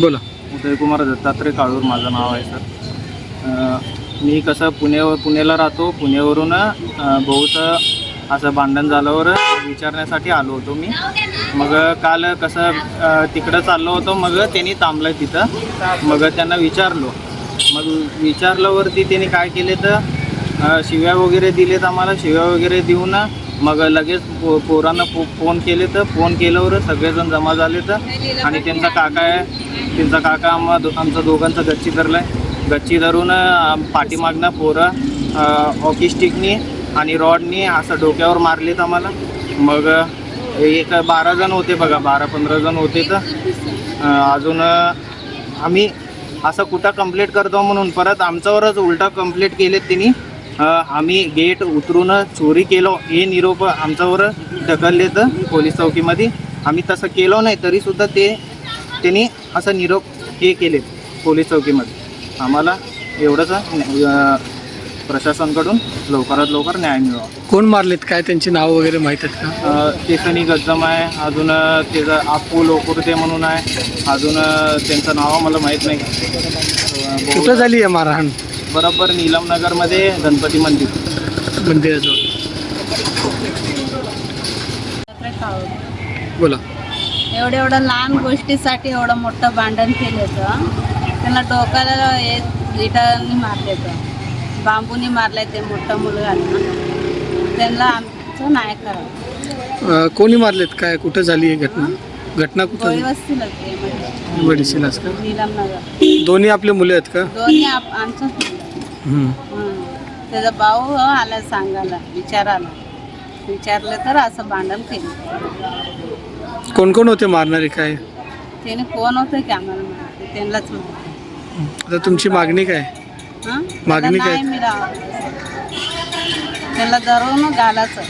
बोला. उदयकुमार दत्तात्रय काळूर माझं नाव आहे सर. मी कसं पुणे पुण्याला राहतो. पुण्यावरून भाऊचं असं भांडण झाल्यावर विचारण्यासाठी आलो होतो मी. मग काल कसं तिकडं चाललो होतो. मग त्यांनी थांबलं तिथं. मग त्यांना विचारलो. मग विचारल्यावरती त्यांनी काय केले तर शिव्या वगैरे दिलेत आम्हाला. शिव्या वगैरे देऊन मग लगेच पो पोरांना फो फोन केले तर फोन केल्यावर सगळेजण जमा झाले तर आणि त्यांचा काका आहे. त्यांचा काका आम्हा दो आमचं दोघांचं गच्ची धरलं आहे गच्ची धरून पाठीमागनं पोरं ऑकिस्टिकनी आणि रॉडनी असं डोक्यावर मारलेत आम्हाला. मग एक बारा जण होते बघा बारा पंधरा जण होते तर. अजून आम्ही असं कुठं कंप्लेंट करतो म्हणून परत आमच्यावरच उलटा कंप्लेंट केलेत त्यांनी. आम्ही गेट उतरून चोरी केलो. हे निरोप आमच्यावर ढकलले तर पोलीस चौकीमध्ये. आम्ही तसं केलो नाही तरीसुद्धा ते त्यांनी असं निरोप हे केले पोलीस चौकीमध्ये. आम्हाला एवढंच प्रशासनकडून लवकरात लवकर न्याय मिळावा. कोण मारलेत? काय त्यांची नाव वगैरे माहीत आहेत का? केसनी गज्जम आहे अजून त्याचं आपू लोकुर्ते म्हणून आहे. अजून त्यांचं नाव मला माहीत नाही. कुठं झाली आहे मारहाण? बरोबर नीलमनगरमध्ये गणपती मंदिर. मंदिराजवळ. बोला. एवढं एवढं लहान गोष्टीसाठी एवढं मोठं भांडण केलं त्यांना डोक्याला हे इटांनी मारलेलं बांबूनी मारलंय ते मोठं मुलगा त्यांना आमचं नाही करावं कोणी मारलेत? काय कुठं झाली आहे घटना? घटना कुठं गोळी झाली? वस्तीला ते वडिसिलाच का दोन्ही आपले मुले आहेत का? दोन्ही आप आमचंच मुलं. हम्म. हं. त्याचा भाऊ आला सांगायला विचारायला. विचारलं तर असं भांडण केलं. कोण कोण होते मारणारे काय? त्याने कोण होतं की आम्हाला माहिती त्यांनाच माहिती आता तुमची मागणी काय? हं? मागणी काय? नाही मिळावं त्याला धरून घालायचं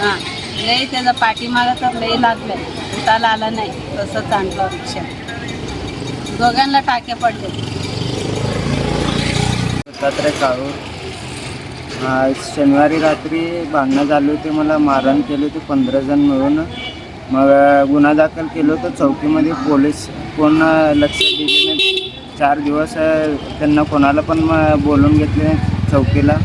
हां. लय त्याचा पाठीमागं तर लय लागलंय. उठायला आला नाही तसंच आणलं रिक्षा दोघांना टाके पडले. दत्तात्रय काळू आज शनिवारी रात्री भांडणं झाली होती मला मारहाण केली होती पंधरा जण मिळून. मग गुन्हा दाखल केलं होतं चौकीमध्ये पोलीस कोण लक्ष दिले नाही. चार दिवस त्यांना कोणाला पण बोलून घेतले चौकीला.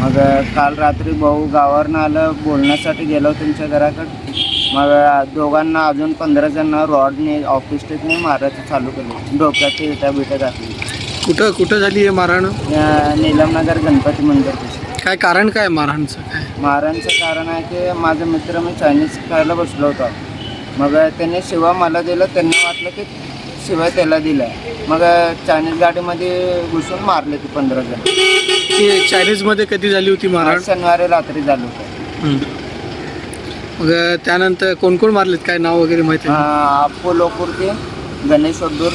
मग काल रात्री भाऊ गावावरनं आलं बोलण्यासाठी गेलो तुमच्या घराकडे. मग दोघांना अजून पंधरा जणांना रॉडने ऑफिस टेकने मारायचं चालू केलं. डोक्यात इटा बिटा घातली. कुठं कुठं झाली आहे मारहाण? अ, नीलमनगर गणपती मंदिर काय कारण काय मारहाणचं काय? मारांचं कारण आहे की माझा मित्र मी चायनीज खायला बसलो होतो. मग त्याने शिवा मला दिलं त्यांना वाटलं की शिवाय त्याला दिलं मग चायनीज गाडीमध्ये घुसून मारले ते पंधरा जण. ती चायनीजमध्ये कधी झाली होती मारहाण? शनिवारी रात्री झालं होतं. हम्म. मग त्यानंतर कोण कोण मारलेत? काय नाव वगैरे माहिती आहे अप्पू लोकुर्ती गणेश ओड्डूर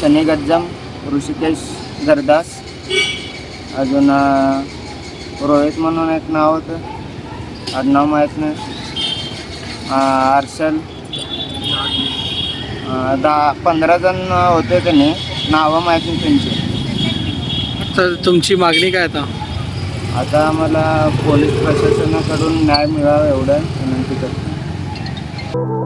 सनी गज्जम ऋषिकेश गरदास अजून अ, रोहित म्हणून एक नाव होतं. आडनाव माहीत नाही. अ, अर्शल अ, दहा पंधरा जण होते त्याने. नावं माहीत नाही त्यांची. तर तुमची मागणी काय आता? आता आम्हाला पोलीस प्रशासनाकडून न्याय मिळावा एवढं विनंती करतो.